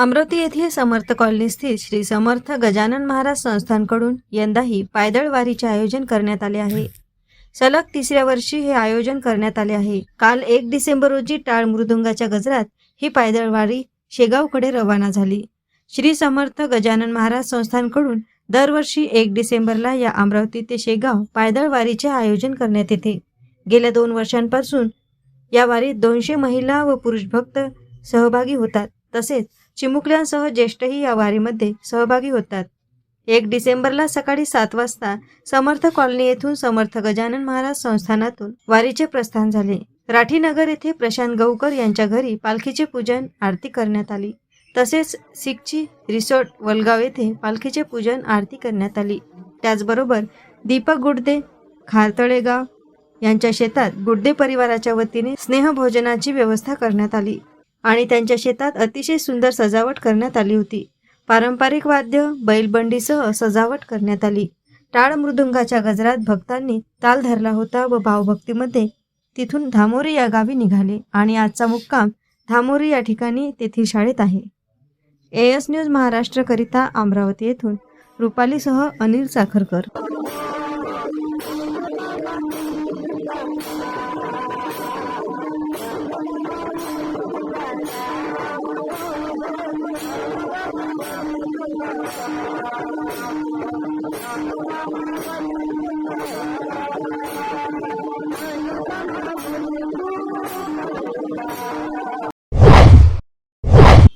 अमरावती येथील समर्थ कॉलनी स्थित श्री समर्थ गजानन महाराज संस्थानकडून यंदाही पायदळ वारीचे आयोजन करण्यात आले आहे. सलग तिसऱ्या वर्षी हे आयोजन करण्यात आले आहे. काल एक डिसेंबर रोजी टाळ मृदुंगाच्या गजरात ही पायदळ वारी शेगावकडे रवाना झाली. श्री समर्थ गजानन महाराज संस्थानकडून दरवर्षी एक डिसेंबरला या अमरावती ते शेगाव पायदळ वारीचे आयोजन करण्यात येते. गेल्या दोन वर्षांपासून या वारीत दोनशे महिला व पुरुष भक्त सहभागी होतात. तसेच चिमुकल्यांसह ज्येष्ठही या वारीमध्ये सहभागी होतात. एक डिसेंबरला सकाळी सात वाजता समर्थ कॉलनी येथून समर्थ गजानन महाराज संस्थानातून वारीचे प्रस्थान झाले. राठीनगर येथे प्रशांत गौकर यांच्या घरी पालखीचे पूजन आरती करण्यात आली. तसेच सिकची रिसॉर्ट वलगाव येथे पालखीचे पूजन आरती करण्यात आली. त्याचबरोबर दीपक गुडदे खारतळेगाव यांच्या शेतात गुडदे परिवाराच्या वतीने स्नेहभोजनाची व्यवस्था करण्यात आली. आणि त्यांच्या शेतात अतिशय सुंदर सजावट करण्यात आली होती. पारंपरिक वाद्य बैलबंडीसह सजावट करण्यात आली. टाळ मृदुंगाच्या गजरात भक्तांनी ताल धरला होता व भावभक्तीमध्ये तिथून धामोरी या गावी निघाले आणि आजचा मुक्काम धामोरी या ठिकाणी तेथील शाळेत आहे. एएस न्यूज महाराष्ट्रकरिता अमरावती येथून रुपालीसह अनिल साखरकर. Thank you.